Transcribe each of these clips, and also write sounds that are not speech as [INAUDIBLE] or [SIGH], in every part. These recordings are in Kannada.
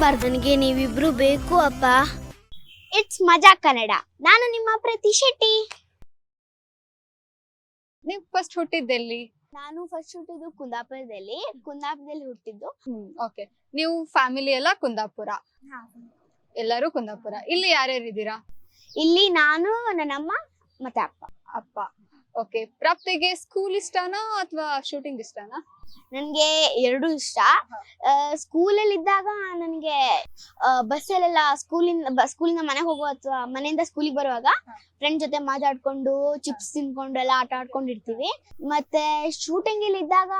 ಮಾಡಬಾರ್ದು ನನಗೆ ನೀವಿಬ್ರು ಬೇಕು ಅಪ್ಪ. ಇಟ್ಸ್ ಮಜಾ ಕನ್ನಡ. ನಾನು ನಿಮ್ಮ ಪ್ರತಿ ಶೆಟ್ಟಿ. ನೀವು ಫಸ್ಟ್ ಹುಟ್ಟಿದ್ದೆಲ್ಲಿ? ನಾನು ಫಸ್ಟ್ ಹುಟ್ಟಿದ್ದು ಕುಂದಾಪುರದಲ್ಲಿ. ಕುಂದಾಪುರದಲ್ಲಿ ಹುಟ್ಟಿದ್ದು. ಓಕೆ ನೀವು ಫ್ಯಾಮಿಲಿ ಎಲ್ಲ ಕುಂದಾಪುರ? ಎಲ್ಲರೂ ಕುಂದಾಪುರ. ಇಲ್ಲಿ ಯಾರ್ಯಾರು ಇದ್ದೀರಾ ಇಲ್ಲಿ ನಾನು ನನ್ನಮ್ಮ ಮತ್ತೆ ಅಪ್ಪ. ಅಪ್ಪ. ಓಕೆ ಪ್ರಾಪ್ತಿಗೆ ಸ್ಕೂಲ್ ಇಷ್ಟನಾ ಅಥವಾ ಶೂಟಿಂಗ್ ಇಷ್ಟನಾ? ನನ್ಗೆ ಎರಡು ಇಷ್ಟ. ಸ್ಕೂಲಲ್ಲಿ ಇದ್ದಾಗ ನನಗೆ ಬಸ್ಸಲ್ಲೆಲ್ಲ ಸ್ಕೂಲಿಂದ ಸ್ಕೂಲಿಂದ ಮನೆಗೆ ಹೋಗೋ ಅಥವಾ ಮನೆಯಿಂದ ಸ್ಕೂಲಿಗೆ ಬರುವಾಗ ಫ್ರೆಂಡ್ ಜೊತೆ ಮಾತಾಡ್ಕೊಂಡು ಚಿಪ್ಸ್ ತಿನ್ಕೊಂಡು ಎಲ್ಲ ಆಟ ಆಡ್ಕೊಂಡಿರ್ತೀವಿ. ಮತ್ತೆ ಶೂಟಿಂಗ್ ಇಲ್ಲಿ ಇದ್ದಾಗ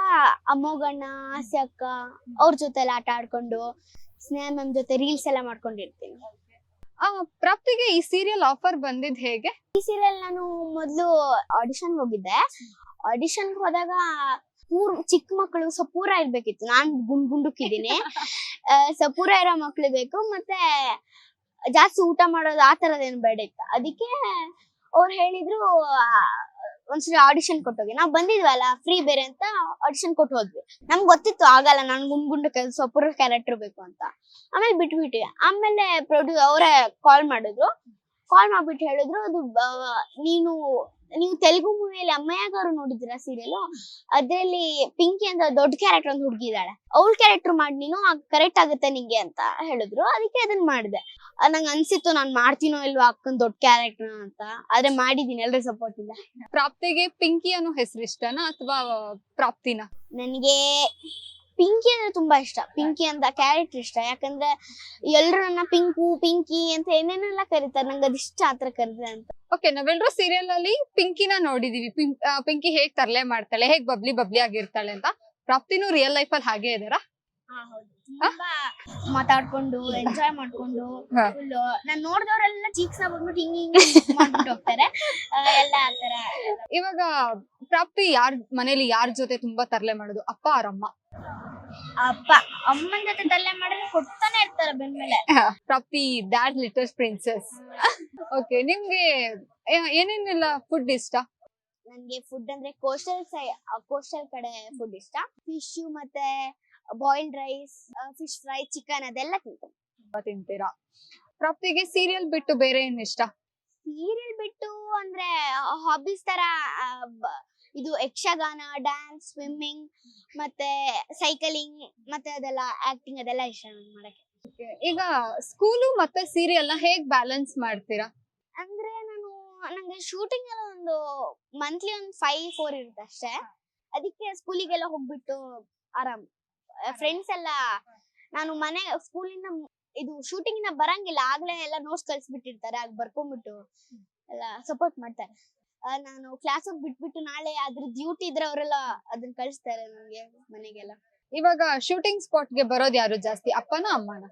ಅಮ್ಮೋಗಣ್ಣ ಹಾಸ್ಯ ಅಕ್ಕ ಅವ್ರ ಜೊತೆ ಎಲ್ಲ ಆಟ ಆಡ್ಕೊಂಡು ಸ್ನೇಹ ಮ್ಯಾಮ್ ಜೊತೆ ರೀಲ್ಸ್ ಎಲ್ಲ ಮಾಡ್ಕೊಂಡಿರ್ತೀನಿ. ಆ, ಪ್ರಾಪ್ತಿಗೆ ಈ ಸೀರಿಯಲ್ ಆಫರ್ ಬಂದಿದ್ ಹೇಗೆ? ಈ ಸೀರಿಯಲ್ ನಾನು ಮೊದಲು ಆಡಿಷನ್ ಹೋಗಿದ್ದೆ. ಆಡಿಷನ್ ಹೋದಾಗ ಪೂರ್ ಚಿಕ್ಕ ಮಕ್ಕಳು ಸಪೂರ ಇರ್ಬೇಕಿತ್ತು. ನಾನ್ ಗುಂಡ್ ಗುಂಡುಕಿದ್ದೀನಿ ಸಪೂರ ಇರೋ ಮಕ್ಳು ಬೇಕು. ಮತ್ತೆ ಜಾಸ್ತಿ ಊಟ ಮಾಡೋದು ಆ ತರದೇನು ಬೇಡ ಇತ್ತು. ಅದಕ್ಕೆ ಅವ್ರು ಹೇಳಿದ್ರು ಒಂದ್ಸರಿ ಆಡಿಷನ್ ಕೊಟ್ಟೋಗಿ. ನಾವ್ ಬಂದಿದ್ವಲ್ಲ ಫ್ರೀ ಬೇರೆ ಅಂತ ಆಡಿಷನ್ ಕೊಟ್ಟು ಹೋದ್ವಿ. ನಮ್ಗೆ ಗೊತ್ತಿತ್ತು, ಆಗಲ್ಲ, ನನ್ ಗುಂಡು ಕೆಲಸ, ಪುರ ಕ್ಯಾರೆಕ್ಟರ್ ಬೇಕು ಅಂತ. ಆಮೇಲೆ ಬಿಟ್ಬಿಟ್ವಿ. ಆಮೇಲೆ ಪ್ರೊಡ್ಯೂ ಅವರೇ ಕಾಲ್ ಮಾಡಿದ್ರು. ಕಾಲ್ ಮಾಡ್ಬಿಟ್ಟು ಹೇಳಿದ್ರು, ಅದು ನೀನು, ನೀವು ತೆಲುಗು ಮೂವಿಯಲ್ಲಿ ಅಮ್ಮಯ್ಯ ನೋಡಿದಿರ ಸೀರಿಯಲ್ ಅದ್ರಲ್ಲಿ ಪಿಂಕಿ ಅಂತ ದೊಡ್ಡ ಕ್ಯಾರೆಕ್ಟರ್ ಒಂದು ಹುಡುಗಿದಾಳೆ. ಅವಳ ಕ್ಯಾರೆಕ್ಟರ್ ಮಾಡಿ ನೀನು ಕರೆಕ್ಟ್ ಆಗುತ್ತೆ ನಿಂಗೆ ಅಂತ ಹೇಳಿದ್ರು. ಅದಕ್ಕೆ ಅದನ್ನ ಮಾಡಿದೆ. ನಂಗೆ ಅನ್ಸಿತ್ತು ನಾನ್ ಮಾಡ್ತೀನೋ ಇಲ್ವಾ ಅಕ್ಕನ್ ದೊಡ್ಡ ಕ್ಯಾರೆಕ್ಟರ್ ಅಂತ. ಆದ್ರೆ ಮಾಡಿದೀನಿ ಎಲ್ರ ಸಪೋರ್ಟ್ ಇಲ್ಲ ಪ್ರಾಪ್ತಿಗೆ ಪಿಂಕಿ ಅನ್ನೋ ಹೆಸರು ಇಷ್ಟನಾ ಅಥವಾ ಪ್ರಾಪ್ತಿನ? ನನಗೆ ಪಿಂಕಿ ಅಂದ್ರೆ ತುಂಬಾ ಇಷ್ಟ. ಪಿಂಕಿ ಅಂತ ಕ್ಯಾರೆಕ್ಟರ್ ಇಷ್ಟ. ಯಾಕಂದ್ರೆ ಎಲ್ರು ನನ್ನ ಪಿಂಕು ಪಿಂಕಿ ಅಂತ ಏನೇನೆಲ್ಲ ಕರೀತಾರೆ ನಂಗೆ ಅದಿಷ್ಟ ಆತರ ಕರೀತಾರೆ ಅಂತ. ಓಕೆ ನಾವೆಲ್ಲರೂ ಸೀರಿಯಲ್ ಅಲ್ಲಿ ಪಿಂಕಿನ ನೋಡಿದೀವಿ. ಆ, ಪಿಂಕಿ ಹೇಗ್ ತರಲೆ ಮಾಡ್ತಾಳೆ ಹೇಗ್ ಬಬ್ಲಿ ಬಬ್ಲಿ ಆಗಿರ್ತಾಳೆ ಅಂತ. ಪ್ರಾಪ್ತಿನೂ ರಿಯಲ್ ಲೈಫ್ ಅಲ್ಲಿ ಹಾಗೆ ಇದಾರಾ? ಮಾತಾಡ್ಕೊಂಡು ಎಂಜಾಯ್ ಮಾಡ್ಕೊಂಡು. ಫುಲ್ ನಾನ್ ನೋಡಿದವರೆಲ್ಲ ಚೀಕ್ಸ್ ಬಂದ್ಬಿಟ್ಟು ಹಿಂಗ್ ಹಿಂಗ್ ಮಾಡ್ಬಿಟ್ಟು ಹೋಗ್ತಾರೆ. ಎಲ್ಲ ಆತರ ಇವಾಗ ಪ್ರಾಪ್ತಿ ಯಾರ್ ಮನೇಲಿ ಯಾರ್ ಜೊತೆ ತುಂಬಾ ತರಲೆ ಮಾಡೋದು? ಅಪ್ಪ ಅಮ್ಮ? ಅಪ್ಪ ಅಮ್ಮನ ಜೊತೆ ತಲ್ಲೆ ಮಾಡಿದ್ರೆ ಕೊಡ್ತಾನೆ ಇರ್ತಾರೆ ಬೆನ್ಮೇಲೆ ಪ್ರಾಪ್ತಿ ದ್ಯಾಟ್ ಲಿಟಲ್ ಪ್ರಿನ್ಸೆಸ್. ಓಕೆ ನಿಮ್ಗೆ ಏನೇನಿಲ್ಲ ಏನೇನೆಲ್ಲ ಫುಡ್ ಇಷ್ಟ? ನನ್ಗೆ ಫುಡ್ ಅಂದ್ರೆ ಕೋಸ್ಟಲ್ ಸೈ ಕೋಸ್ಟಲ್ ಕಡೆ ಫುಡ್ ಇಷ್ಟ. ಫಿಶ್ ಮತ್ತೆ boiled rice fish fry chicken ಅದೆಲ್ಲ ತಿಂತೀನಿ. ತುಂಬಾ ತಿಂತೀರಾ? ಪ್ರಾಪ್ತಿಗೆ ಸೀರಿಯಲ್ ಬಿಟ್ಟು ಬೇರೆ ಏನ್ ಇಷ್ಟ ಸೀರಿಯಲ್ ಬಿಟ್ಟು ಅಂದ್ರೆ ಹಾಬೀಸ್ ತರ ಆ, ಬ- ಇದು ಯಕ್ಷಗಾನ ಡ್ಯಾನ್ಸ್ ಸ್ವಿಮ್ಮಿಂಗ್ ಮತ್ತೆ ಸೈಕಲಿಂಗ್ ಮತ್ತೆ ಅದೆಲ್ಲ ಆಕ್ಟಿಂಗ್ ಅದೆಲ್ಲ ಇಷ್ಟ ನಂಗೆ ಮಾಡಕ್ಕೆ. ಈಗ ಸ್ಕೂಲು ಮತ್ತೆ ಸೀರಿಯಲ್ನ ಹೇಗ್ ಬ್ಯಾಲೆನ್ಸ್ ಮಾಡ್ತೀರಾ? ಅಂದ್ರೆ ನಾನು ನಂಗೆ ಶೂಟಿಂಗ್ ಎಲ್ಲ ಒಂದು ಮಂತ್ಲಿ ಒಂದು ಫೈವ್ ಫೋರ್ ಇರುತ್ತೆ ಅಷ್ಟೇ. ಅದಕ್ಕೆ ಸ್ಕೂಲಿಗೆಲ್ಲ ಹೋಗ್ಬಿಟ್ಟು ಆರಾಮ್. ಫ್ರೆಂಡ್ಸ್ ಎಲ್ಲ ನಾನು ಮನೆ ಸ್ಕೂಲಿಂದ ಇದು ಶೂಟಿಂಗ್ ಇಂದ ಬರಂಗಿಲ್ಲ. ಆಗ್ಲೇ ಎಲ್ಲ ನೋಟ್ಸ್ ಕಳ್ಸಿಬಿಟ್ಟಿರ್ತಾರೆ. ಆಗ ಬರ್ಕೊಂಡ್ಬಿಟ್ಟು ಎಲ್ಲ ಸಪೋರ್ಟ್ ಮಾಡ್ತಾರೆ. ನಾನು ಕ್ಲಾಸ್ ಹೋಗಿ ಬಿಟ್ಬಿಟ್ಟು ನಾಳೆ ಅದ್ರ ಡ್ಯೂಟಿ ಇದ್ರೆ ಅವರೆಲ್ಲ ಅದನ್ನ ಕಳಿಸ್ತಾರೆ ನನಗೆ ಮನೆಗೆಲ್ಲ. ಇವಾಗ ಶೂಟಿಂಗ್ ಸ್ಪಾಟ್ಗೆ ಬರೋದು ಯಾರು ಜಾಸ್ತಿ? ಅಪ್ಪನ ಅಮ್ಮನ?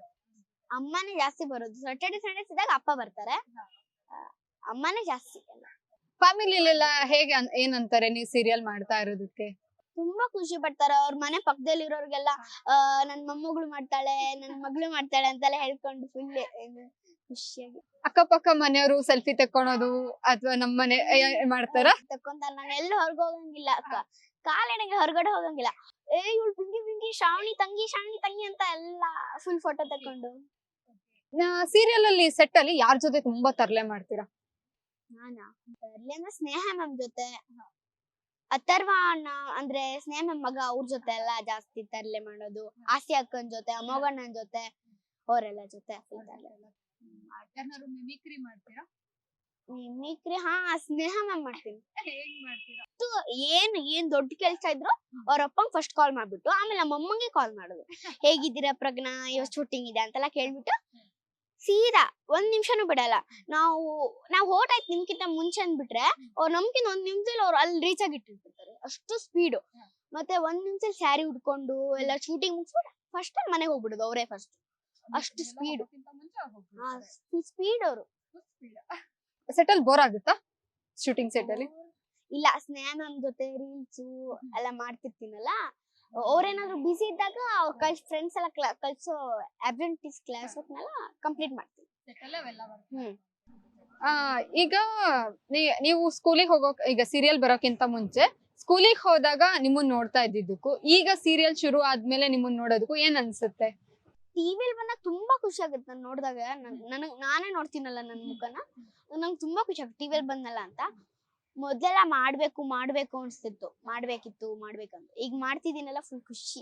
ಅಮ್ಮನೇ ಜಾಸ್ತಿ ಬರೋದು. ಸಾಟರ್ಡೆ ಸಂಡೇಸ್ ಇದ್ದಾಗ ಅಪ್ಪ ಬರ್ತಾರೆ. ಅಮ್ಮನೇ ಜಾಸ್ತಿ ಎಲ್ಲ. ಫ್ಯಾಮಿಲಿಲೆಲ್ಲ ಹೇಗೆ ಅನ್- ಏನಂತಾರೆ ನೀವು ಸೀರಿಯಲ್ ಮಾಡ್ತಾ ಇರೋದಕ್ಕೆ? ತುಂಬಾ ಖುಷಿ ಪಡ್ತಾರೆ. ಅವ್ರ ಮನೆ ಪಕ್ಕದಲ್ಲಿ ಇರೋರ್ಗೆಲ್ಲ ಆ ನನ್ ಮೊಮ್ಮಗಳು ಮಾಡ್ತಾಳೆ ನನ್ ಮಗಳು ಮಾಡ್ತಾಳೆ ಅಂತೆಲ್ಲ ಹೇಳ್ಕೊಂಡು ಫುಲ್ ಖುಷಿಯಾಗಿ. ಅಕ್ಕಪಕ್ಕ ಮನೆಯವರು ಸೆಲ್ಫಿ ತಕ್ಕೊಳೋದು ಅಥವಾ ನಮ್ಮ ಮನೆ ಏ- ಮಾಡ್ತಾರ? ತಕೊಂತಾರ ನಾನು ಎಲ್ಲೂ ಹೊರಗೆ ಹೋಗಂಗಿಲ್ಲ. ಅಕ್ಕ ಕಾಲೆಣೆಗೆ ಹೊರಗಡೆ ಹೋಗಂಗಿಲ್ಲ. ಏ ಇವಳು ಬಿಂಗಿ ಬಿಂಗಿ ಶ್ರಾವಣಿ ತಂಗಿ ಶ್ರಾವಣಿ ತಂಗಿ ಅಂತ ಎಲ್ಲ ಫುಲ್ ಫೋಟೋ ತಕೊಂಡು ಸೀರಿಯಲ್ ಅಲ್ಲಿ ಸೆಟ್ ಅಲ್ಲಿ ಯಾರ್ ಜೊತೆ ತುಂಬಾ ತರಲೆ ಮಾಡ್ತೀರಾ? ನಾನಾ? ಅಲ್ಲಿ ಅಂದ್ರೆ ಸ್ನೇಹ ನಮ್ ಜೊತೆ. ಅಥರ್ವ ಅಣ್ಣ ಅಂದ್ರೆ ಸ್ನೇಹ ಮಗ ಅವ್ರ ಜೊತೆ ಎಲ್ಲ ಜಾಸ್ತಿ ತರ್ಲೆ ಮಾಡೋದು. ಆಸ್ತಿ ಅಕ್ಕನ್ ಜೊತೆ ಅಮ್ಮಗಣ್ಣನ್ ಜೊತೆ ಅವರೆಲ್ಲ ಜೊತೆ. ಮಿಮಿಕ್ರಿ ಮಾಡ್ತೀರಾ? ಮಿಮಿಕ್ರಿ ಹಾ ಸ್ನೇಹ ಮ್ಯಾಮ್ ಮಾಡ್ತೀನಿ. [LAUGHS] ಹೇಗ್ ಮಾಡ್ತೀರಾ? ಅದು ಏನ್ ಏನ್ ದೊಡ್ಡ ಕೆಲ್ಸ ಇದ್ರು ಅವ್ರ ಅಪ್ಪಂಗ್ ಫಸ್ಟ್ ಕಾಲ್ ಮಾಡ್ಬಿಟ್ಟು ಆಮೇಲೆ ನಮ್ಮ ಅಮ್ಮಂಗೆ ಕಾಲ್ ಮಾಡೋದು. [LAUGHS] ಹೇಗಿದ್ದೀರಾ ಪ್ರಜ್ಞಾ? ಇವತ್ತು ಶೂಟಿಂಗ್ ಇದೆ ಅಂತೆಲ್ಲ ಕೇಳ್ಬಿಟ್ಟು ಸೀದಾ ಒಂದ್ ನಿಮಿಷನೂ ಬಿಡಲ್ಲ. ನಾವು ನಾವ್ ಹೋಟ್ ಆಯ್ತು ನಿಮ್ಕಿಂತ ಮುಂಚೆ ಅಂದ್ಬಿಟ್ರೆ ಅವ್ರು ನಮ್ಕಿಂತ ಒಂದ್ ನಿಮಿಷದಲ್ಲಿ ಅವ್ರು ಅಲ್ಲಿ ರೀಚ್ ಆಗಿ ಇಟ್ಟಿರ್ತಾರೆ ಅಷ್ಟು ಸ್ಪೀಡ್ ಮತ್ತೆ ಒಂದ್ ನಿಮಿಷದಲ್ಲಿ ಸ್ಯಾರಿ ಉಟ್ಕೊಂಡು ಎಲ್ಲ ಶೂಟಿಂಗ್ ಮುಗಿಸ್ಬಿಟ್ಟು ಫಸ್ಟ್ ಅಲ್ಲಿ ಮನೆಗೆ ಹೋಗ್ಬಿಡುದು ಅವರೇ ಫಸ್ಟ್ ಅಷ್ಟು ಸ್ಪೀಡ್ ಸ್ಪೀಡ್ ಅವರು ಸೆಟ್ ಅಲ್ಲಿ ಬೋರ್ ಆಗುತ್ತಾ? ಶೂಟಿಂಗ್ ಸೆಟ್ ಅಲ್ಲಿ? ಇಲ್ಲ ಸ್ನೇಹ ಜೊತೆ ರೀಲ್ಸ್ ಎಲ್ಲ ಮಾಡ್ತಿರ್ತೀನಲ್ಲ? ಅವ್ರೇನಾದ್ರು ಬಿಸಿ ಇದ್ದಾಗ ಕಳ್ಸ್ ಫ್ರೆಂಡ್ಸ್ ಎಲ್ಲ ಕ್ಲಾ- ಕಳ್ಸೋ ಅಬ್ಸೆಂಟೀಸ್ ಕ್ಲಾಸ್ ಹೊತ್ನೆಲ್ಲ ಕಂಪ್ಲೀಟ್ ಮಾಡ್ತೀನಿ ಹ್ಮ್. ಆ, ಈಗ ನೀವು ಸ್ಕೂಲಿಗೆ ಹೋಗೋಕ್ ಈಗ ಸೀರಿಯಲ್ ಬರೋಕ್ಕಿಂತ ಮುಂಚೆ ಸ್ಕೂಲಿಗೆ ಹೋದಾಗ ನಿಮ್ಮನ್ನ ನೋಡ್ತಾ ಇದ್ದಿದ್ದಕ್ಕೂ ಈಗ ಸೀರಿಯಲ್ ಶುರು ಆದ್ಮೇಲೆ ನಿಮ್ಮನ್ನ ನೋಡೋದಕ್ಕೂ ಏನ್ ಅನ್ಸುತ್ತೆ? ಟಿವಿಲ್ ಬಂದಾಗ ತುಂಬಾ ಖುಷಿ ಆಗುತ್ತೆ ನಾನು ನೋಡಿದಾಗ. ನನಗ್ ನಾನೇ ನೋಡ್ತೀನಲ್ಲ ನನ್ನ ಮುಖನ. ನಂಗೆ ತುಂಬಾ ಖುಷಿ ಆಗುತ್ತೆ. ಟಿವಿಲ್ ಬಂದಲ್ಲ ಅಂತ. ಮೊದ್ಲೆಲ್ಲ ಮಾಡ್ಬೇಕು ಮಾಡ್ಬೇಕು ಅನ್ಸ್ತಿತ್ತು. ಮಾಡ್ಬೇಕಿತ್ತು ಮಾಡ್ಬೇಕಂತ ಈಗ ಮಾಡ್ತಿದ್ದೀನಲ್ಲ ಫುಲ್ ಖುಷಿ.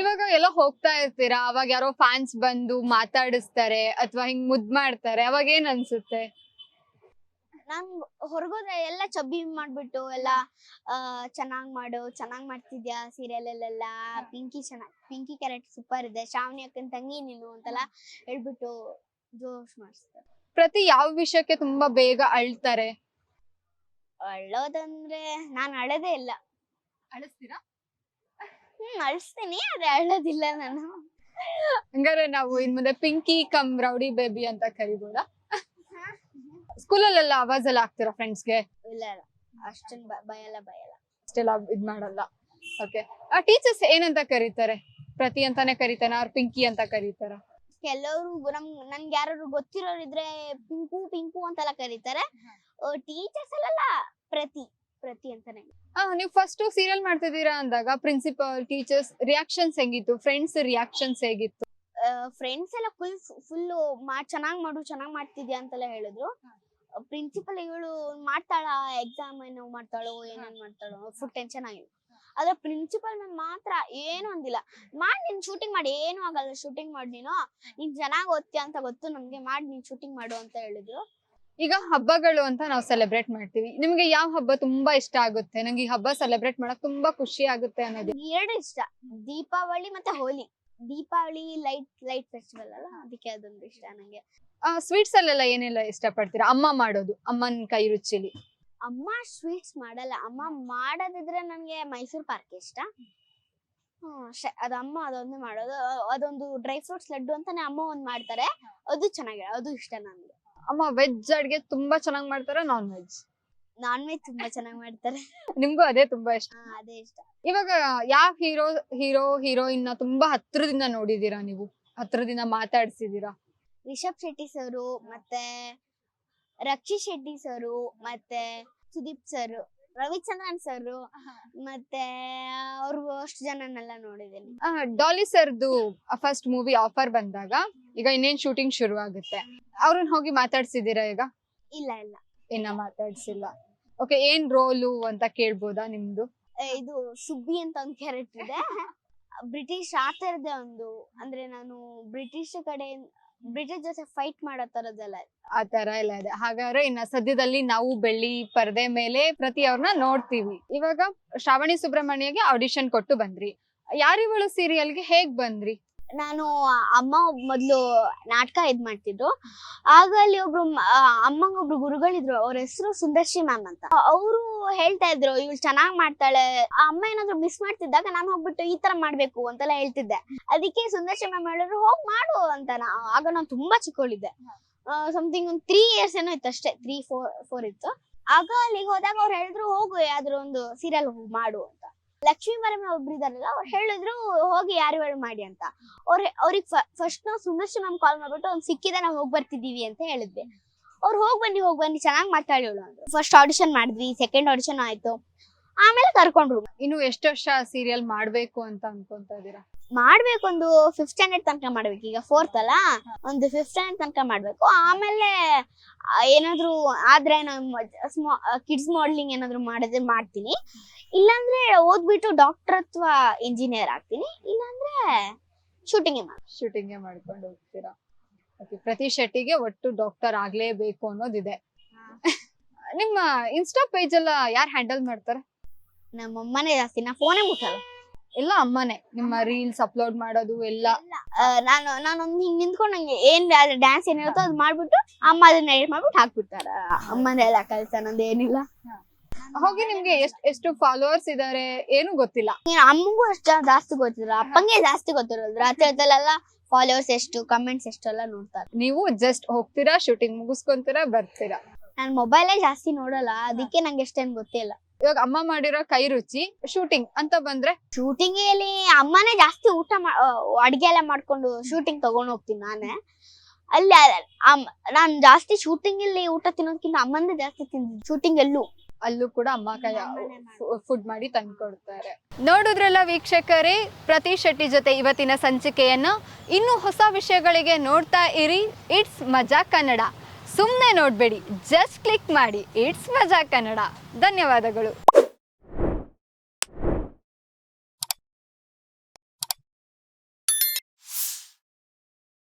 ಇವಾಗ ಎಲ್ಲ ಹೋಗ್ತಾ ಇರ್ತೀರಾ? ಅವಾಗ ಯಾರೋ ಫ್ಯಾನ್ಸ್ ಬಂದು ಮಾತಾಡಿಸ್ತಾರೆ ಅಥವಾ ಹಿಂಗ್ ಮುದ್ ಮಾಡ್ತಾರೆ. ಅವಾಗ ಏನ್ ಅನ್ಸುತ್ತೆ? ನಾನ್ ಹೊರಗೋದ್ರೆ ಎಲ್ಲ ಚಬ್ಬಿ ಮಾಡ್ಬಿಟ್ಟು ಎಲ್ಲ ಚೆನ್ನಾಗ್ ಮಾಡು ಚೆನ್ನಾಗ್ ಮಾಡ್ತಿದ್ಯಾ ಸೀರಿಯಲ್ ಅಲ್ಲೆಲ್ಲ? ಪಿಂಕಿ ಚೆನ್ನಾಗ್ ಪಿಂಕಿ ಕ್ಯಾರೆಕ್ಟರ್ ಸೂಪರ್ ಇದೆ. ಶ್ರಾವಣಿ ಅಕ್ಕನ್ ತಂಗಿ ನೀನು ಅಂತೆಲ್ಲ ಹೇಳ್ಬಿಟ್ಟು ಜೋಶ್ ಮಾಡಿಸ್ತಾರೆ. ಪ್ರತಿ ಯಾವ ವಿಷಯಕ್ಕೆ ತುಂಬಾ ಬೇಗ ಅಳ್ತಾರೆ. ಅಳ್ಳೋದಂದ್ರೆ ನಾನ್ ಅಳದೇ ಇಲ್ಲ. ಅಳಿಸ್ತೀರಾ? ಹ್ಮ್ ಅಳಿಸ್ತೀನಿ ಆದ್ರೆ ಅಳೋದಿಲ್ಲ ನಾನು. ಹಂಗಾರೆ ನಾವು ಇನ್ ಮುಂದೆ ಪಿಂಕಿ ಕಮ್ ರೌಡಿ ಬೇಬಿ ಅಂತ ಕರಿಬೋದಾ? ಸ್ಕೂಲಲ್ಲೆಲ್ಲ ಅವಾಜ್ ಎಲ್ಲ ಹಾಕ್ತೀರಾ ಫ್ರೆಂಡ್ಸ್ಗೆ? ಇಲ್ಲ ಇಲ್ಲ. ಅಷ್ಟೊಂದು ಬಯಲ್ಲ ಭಯಲ್ಲ ಭಯಲ್ಲ ಅಷ್ಟೆಲ್ಲ ಇದ್ ಮಾಡಲ್ಲ. ಓಕೆ ಟೀಚರ್ಸ್ ಏನಂತ ಕರೀತಾರೆ? ಪ್ರತಿ ಅಂತಾನೆ ಕರೀತಾನ ಅವ್ರ ಪಿಂಕಿ ಅಂತ ಕರೀತಾರ? ಕೆಲವರು ನಮ್ ನನ್ಗೆ ಯಾರು ಗೊತ್ತಿರೋರು ಇದ್ರೆ ಪಿಂಕು ಪಿಂಕು ಅಂತೆಲ್ಲ ಕರೀತಾರೆ. ಟೀಚರ್ಸ್ ಅಲ್ಲೆಲ್ಲ. ಪ್ರತಿ ಪ್ರತಿ ಅಂತಾನೆ. ನೀವು ಫಸ್ಟ್ ಸೀರಿಯಲ್ ಮಾಡ್ತಿದ್ದೀರಾ ಅಂದಾಗ ಪ್ರಿನ್ಸಿಪಲ್ ಟೀಚರ್ಸ್ ರಿಯಾಕ್ಷನ್ಸ್ ಹೆಂಗಿತ್ತು? ಫ್ರೆಂಡ್ಸ್ ರಿಯಾಕ್ಷನ್ಸ್ ಹೇಗಿತ್ತು? ಫ್ರೆಂಡ್ಸ್ ಎಲ್ಲ ಫುಲ್ ಫುಲ್ ಮಾ ಚೆನ್ನಾಗ್ ಮಾಡು ಚೆನ್ನಾಗಿ ಮಾಡ್ತಿದ್ಯಾ ಅಂತೆಲ್ಲ ಹೇಳಿದ್ರು. ಪ್ರಿನ್ಸಿಪಲ್ ಇವಳು ಮಾಡ್ತಾಳ? ಎಕ್ಸಾಮ್ ಏನೋ ಮಾಡ್ತಾಳೋ ಏನೇನ್ ಮಾಡ್ತಾಳೋ ಫುಲ್ ಟೆನ್ಷನ್ ಆಗಿದೆ ಆದ್ರೆ ಪ್ರಿನ್ಸಿಪಲ್ ಮ್ಯಾಮ್ ಮಾತ್ರ ಏನು ಅಂದಿಲ್ಲ. ಮಾಡಿ ನೀನ್ ಶೂಟಿಂಗ್ ಮಾಡಿ ಏನು ಆಗಲ್ಲ ಶೂಟಿಂಗ್ ಮಾಡಿ ನೀನು. ನೀನ್ ಚೆನ್ನಾಗಿ ಓದ್ತೀಯ ಅಂತ ಗೊತ್ತು ನಮ್ಗೆ ಮಾಡಿ ನೀನ್ ಶೂಟಿಂಗ್ ಮಾಡು ಅಂತ ಹೇಳಿದ್ರು. ಈಗ ಹಬ್ಬಗಳು ಅಂತ ನಾವು ಸೆಲೆಬ್ರೇಟ್ ಮಾಡ್ತೀವಿ. ನಿಮ್ಗೆ ಯಾವ ಹಬ್ಬ ತುಂಬಾ ಇಷ್ಟ ಆಗುತ್ತೆ? ನಂಗೆ ಈ ಹಬ್ಬ ಸೆಲೆಬ್ರೇಟ್ ಮಾಡಕ್ ತುಂಬಾ ಖುಷಿ ಆಗುತ್ತೆ ಅನ್ನೋದು. ಎರಡು ಇಷ್ಟ. ದೀಪಾವಳಿ ಮತ್ತೆ Holi Deepavali light light festival ಅಲ್ಲ ಅದಕ್ಕೆ ಅದೊಂದು ಇಷ್ಟ ನಂಗೆ. ಸ್ವೀಟ್ಸ್ ಅಲ್ಲೆಲ್ಲ ಏನೆಲ್ಲ ಇಷ್ಟ ಪಡ್ತೀರಾ ಅಮ್ಮ ಮಾಡೋದು ಅಮ್ಮನ ಕೈ ರುಚಿಲಿ. ಅಮ್ಮ ಸ್ವೀಟ್ಸ್ ಮಾಡಲ್ಲ. ಅಮ್ಮ ಮಾಡೋದಿದ್ರೆ ನಮ್ಗೆ ಮೈಸೂರ್ ಪಾರ್ಕ್ ಇಷ್ಟ. ಅದು ಅಮ್ಮ ಅದೊಂದು ಮಾಡೋದು. ಅದೊಂದು ಡ್ರೈ ಫ್ರೂಟ್ಸ್ ಲಡ್ಡು ಅಂತಾನೆ ಅಮ್ಮ ಒಂದ್ ಮಾಡ್ತಾರೆ. ಅದು ಚೆನ್ನಾಗಿದೆ ಅದು ಇಷ್ಟ ನನ್ಗೆ ಅಮ್ಮ ವೆಜ್ ಅಡ್ಗೆ ತುಂಬಾ ಚೆನ್ನಾಗ್ ಮಾಡ್ತಾರ ನಾನ್ ವೆಜ್ ನಾನ್ ವೆಜ್ ತುಂಬಾ ಚೆನ್ನಾಗಿ ಮಾಡ್ತಾರೆ. ನಿಮ್ಗೂ ಅದೇ ತುಂಬಾ ಇಷ್ಟ? ಹಾ ಅದೇ ಇಷ್ಟ. ಇವಾಗ ಯಾವ ಹೀರೋ ಹೀರೋ ಹೀರೋಯಿನ್ನ ತುಂಬಾ ಹತ್ರದಿಂದ ನೋಡಿದೀರಾ ನೀವು? ಹತ್ರದಿಂದ ಮಾತಾಡ್ಸಿದೀರಾ? ರಿಷಬ್ ಶೆಟ್ಟಿ ಸರು ಮತ್ತೆ ರಕ್ಷಿ ಶೆಟ್ಟಿ ಸರು ಮತ್ತೆ ಸುದೀಪ್ ಸರ್. ರವಿಚಂದ್ರನ್ ಸರ್ ಮತ್ತೆ ಅವ್ರು ಅಷ್ಟು ಜನನೆಲ್ಲ ನೋಡಿದ್ದೀನಿ. ಡಾಲಿ ಸರ್ದು ಫಸ್ಟ್ ಮೂವಿ ಆಫರ್ ಬಂದಾಗ ಈಗ ಇನ್ನೇನ್ ಶೂಟಿಂಗ್ ಶುರು ಆಗುತ್ತೆ ಅವ್ರನ್ನ ಹೋಗಿ ಮಾತಾಡ್ಸಿದೀರಾ ಈಗ? ಇಲ್ಲ ಇಲ್ಲ. ಇನ್ನ ಮಾತಾಡ್ಸಿಲ್ಲ. ಓಕೆ ಏನ್ ರೋಲು ಅಂತ ಕೇಳ್ಬೋದಾ ನಿಮ್ದು? ಇದು ಸುಬ್ಬಿ ಅಂತ ಒಂದು ಕ್ಯಾರೆಕ್ಟರ್ ಇದೆ. [LAUGHS] ಬ್ರಿಟಿಷ್ ಆ ಒಂದು ಅಂದ್ರೆ ನಾನು ಬ್ರಿಟಿಷ್ ಕಡೆ ಬ್ರಿಟಿಷ್ ಜೊತೆ ಫೈಟ್ ಮಾಡೋ ತರದೆಲ್ಲ ಆ ತರ ಎಲ್ಲ ಇದೆ. ಹಾಗಾದ್ರೆ ಇನ್ನ ಸದ್ಯದಲ್ಲಿ ನಾವು ಬೆಳ್ಳಿ ಪರದೆ ಮೇಲೆ ಪ್ರತಿ ಅವ್ರನ್ನ ನೋಡ್ತೀವಿ. ಇವಾಗ ಶ್ರಾವಣಿ ಸುಬ್ರಹ್ಮಣ್ಯಗೆ ಆಡಿಷನ್ ಕೊಟ್ಟು ಬಂದ್ರಿ. ಯಾರಿವಳು ಸೀರಿಯಲ್ಗೆ ಹೇಗ್ ಬಂದ್ರಿ? ನಾನು ಅಮ್ಮ ಮೊದ್ಲು ನಾಟಕ ಇದ್ ಮಾಡ್ತಿದ್ರು. ಆಗ ಅಲ್ಲಿ ಒಬ್ರು ಅಮ್ಮಂಗ್ ಒಬ್ರು ಗುರುಗಳಿದ್ರು. ಅವ್ರ ಹೆಸರು ಸುಂದರ್ಶಿ ಮ್ಯಾಮ್ ಅಂತ. ಅವರು ಹೇಳ್ತಾ ಇದ್ರು, ಇವಳು ಚೆನ್ನಾಗ್ ಮಾಡ್ತಾಳೆ. ಅಮ್ಮ ಏನಾದ್ರು ಮಿಸ್ ಮಾಡ್ತಿದ್ದಾಗ ನಾನು ಹೋಗ್ಬಿಟ್ಟು ಈ ತರ ಮಾಡ್ಬೇಕು ಅಂತೆಲ್ಲ ಹೇಳ್ತಿದ್ದೆ. ಅದಕ್ಕೆ ಸುಂದರ್ಶಿ ಮ್ಯಾಮ್ ಹೇಳಿದ್ರು, ಹೋಗ್ ಮಾಡು ಅಂತ ಆಗ ನಾನು ತುಂಬಾ ಚಿಕ್ಕವಳಿದ್ದೆ ಸಮಥಿಂಗ್ ಒಂದ್ ತ್ರೀ ಇಯರ್ಸ್ ಏನೋ ಇತ್ತು ಅಷ್ಟೇ. ತ್ರೀ ಫೋರ್ ಫೋರ್ ಇತ್ತು. ಆಗ ಅಲ್ಲಿಗೆ ಹೋದಾಗ ಅವ್ರು ಹೇಳಿದ್ರು, ಹೋಗು, ಯಾವ್ದಾದ್ರು ಒಂದು ಸೀರಿಯಲ್ ಮಾಡು ಅಂತ. ಲಕ್ಷ್ಮೀ ಮರಮ ಒಬ್ರು ಇದಾರಲ್ಲ ಅವ್ರು ಹೇಳಿದ್ರು, ಹೋಗಿ ಯಾರು ಮಾಡಿ ಅಂತ. ಅವ್ರ ಅವ್ರಿಗೆ ಫಸ್ಟ್ ನಾವು ಸುಂದರ್ಶಿ ಮ್ಯಾಮ್ ಕಾಲ್ ಮಾಡ್ಬಿಟ್ಟು, ಅವ್ನು ಸಿಕ್ಕಿದೆ, ನಾವು ಹೋಗಿ ಬರ್ತಿದೀವಿ ಅಂತ ಹೇಳಿದ್ವಿ. ಅವ್ರು ಹೋಗ್ ಬನ್ನಿ ಹೋಗ್ ಬನ್ನಿ, ಚೆನ್ನಾಗಿ ಮಾತಾಡೋಳು ಫಸ್ಟ್ ಆಡಿಷನ್ ಮಾಡಿದ್ವಿ ಸೆಕೆಂಡ್ ಆಡಿಷನ್ ಆಯ್ತು. ಆಮೇಲೆ ಕರ್ಕೊಂಡ್ರು. ಇನ್ನು ಎಷ್ಟು ವರ್ಷ ಸೀರಿಯಲ್ ಮಾಡ್ಬೇಕು ಅಂತ ಅನ್ಕೊಂತ ಇದೀರಾ ಮಾಡ್ಬೇಕು ಒಂದು ಫಿಫ್ತ್ ಸ್ಟ್ಯಾಂಡರ್ಡ್ ತನಕ ಮಾಡ್ಬೇಕು. ಈಗ ಫೋರ್ತ್ ಅಲ್ಲ? ಒಂದು ಫಿಫ್ತ್ ಸ್ಟ್ಯಾಂಡರ್ಡ್ ತನಕ ಮಾಡ್ಬೇಕು. ಆಮೇಲೆ ಏನಾದ್ರು ಆದ್ರೆ ನಾನು ಕಿಡ್ಸ್ ಮಾಡಲಿಂಗ್ ಏನಾದ್ರು ಮಾಡಿದ್ರೆ ಮಾಡ್ತೀನಿ. ಇಲ್ಲಾಂದ್ರೆ ಓದ್ಬಿಟ್ಟು ಡಾಕ್ಟರ್ ಅಥವಾ ಇಂಜಿನಿಯರ್ ಆಗ್ತೀನಿ. ಇಲ್ಲಾಂದ್ರೆ ಶೂಟಿಂಗ್ ಶೂಟಿಂಗ್ ಮಾಡ್ಕೊಂಡು ಹೋಗ್ತೀರಾ? ಪ್ರತಿ ಶೆಟ್ಟಿಗೆ ಒಟ್ಟು ಡಾಕ್ಟರ್ ಆಗ್ಲೇಬೇಕು ಅನ್ನೋದಿದೆ. ನಿಮ್ಮ ಇನ್ಸ್ಟಾ ಪೇಜ್ ಎಲ್ಲ ಯಾರು ಹ್ಯಾಂಡಲ್ ಮಾಡ್ತಾರೆ? ನಮ್ಮಮ್ಮನೇ ಜಾಸ್ತಿ ನಾ ಫೋನೇ ಮುಟ್ಟಲ್ಲ. ಎಲ್ಲ ಅಮ್ಮನೇ ನಿಮ್ಮ ರೀಲ್ಸ್ ಅಪ್ಲೋಡ್ ಮಾಡೋದು ಎಲ್ಲ. ಆ, ನಾನು ನಾನೊಂದು ಹಿಂಗ್ ನಿಂತ್ಕೊಂಡು ನಂಗೆ ಏನ್ ಡ್ಯಾನ್ಸ್ ಏನಿರುತ್ತೋ ಅದು ಮಾಡ್ಬಿಟ್ಟು ಅಮ್ಮ ಅದನ್ನ ಎಡಿಟ್ ಮಾಡ್ಬಿಟ್ಟು ಹಾಕ್ಬಿಡ್ತಾರ. ಅಮ್ಮನೆಲ್ಲ ಕಲ್ಸ ನಂದು ಏನಿಲ್ಲ. ಹೋಗಿ ನಿಮ್ಗೆ ಎಷ್ಟು ಎಷ್ಟು ಫಾಲೋವರ್ಸ್ ಇದಾರೆ ಏನು ಗೊತ್ತಿಲ್ಲ. ನೀನ್ ಅಮ್ಮಗೂ ಅಷ್ಟ ಜಾಸ್ತಿ ಗೊತ್ತಿಲ್ಲ ಅಪ್ಪಂಗೆ ಜಾಸ್ತಿ ಗೊತ್ತಿರೋದು. ರಾತ್ರಿ ಹೊತ್ತಲ್ಲೆಲ್ಲ ಫಾಲೋವರ್ಸ್ ಎಷ್ಟು ಕಮೆಂಟ್ಸ್ ಎಷ್ಟು ಎಲ್ಲ ನೋಡ್ತಾರೆ. ನೀವು ಜಸ್ಟ್ ಹೋಗ್ತೀರಾ ಶೂಟಿಂಗ್ ಮುಗಿಸ್ಕೊಂತೀರಾ ಬರ್ತೀರಾ? ನಾನು ಮೊಬೈಲೇ ಜಾಸ್ತಿ ನೋಡಲ್ಲ ಅದಕ್ಕೆ ನಂಗೆ ಎಷ್ಟೇನ್ ಗೊತ್ತಿಲ್ಲ. ಇವಾಗ ಅಮ್ಮ ಮಾಡಿರೋ ಕೈ ರುಚಿ ಶೂಟಿಂಗ್ ಅಂತ ಬಂದ್ರೆ? ಶೂಟಿಂಗ್ ಅಲ್ಲಿ ಅಮ್ಮನೇ ಜಾಸ್ತಿ ಊಟ ಅಡಿಗೆ ಎಲ್ಲ ಮಾಡ್ಕೊಂಡು ಶೂಟಿಂಗ್ ತಗೊಂಡ್ ಹೋಗ್ತೀನಿ ನಾನೇ. ಅಲ್ಲಿ ನಾನು ನಾನ್ ಜಾಸ್ತಿ ಶೂಟಿಂಗ್ ಅಲ್ಲಿ ಊಟ ತಿನ್ನೋದಕ್ಕಿಂತ ಅಮ್ಮನೇ ಜಾಸ್ತಿ ತಿಂದ ಶೂಟಿಂಗ್ ಎಲ್ಲೂ ಅಲ್ಲೂ ಕೂಡ ಅಮ್ಮ ಕೈ ಫುಡ್ ಮಾಡಿ ತಂದ್ಕೊಡ್ತಾರೆ ನೋಡುದ್ರಲ್ಲ ವೀಕ್ಷಕರೇ ಪ್ರತಿ ಶೆಟ್ಟಿ ಜೊತೆ ಇವತ್ತಿನ ಸಂಚಿಕೆಯನ್ನು ಇನ್ನು ಹೊಸ ವಿಷಯಗಳಿಗೆ ನೋಡ್ತಾ ಇರಿ. ಇಟ್ಸ್ ಮಜಾ ಕನ್ನಡ. ಸುಮ್ಮನೆ ನೋಡಬೇಡಿ ಜಸ್ಟ್ ಕ್ಲಿಕ್ ಮಾಡಿ. ಇಟ್ಸ್ ಮಜಾ ಕನ್ನಡ. ಧನ್ಯವಾದಗಳು.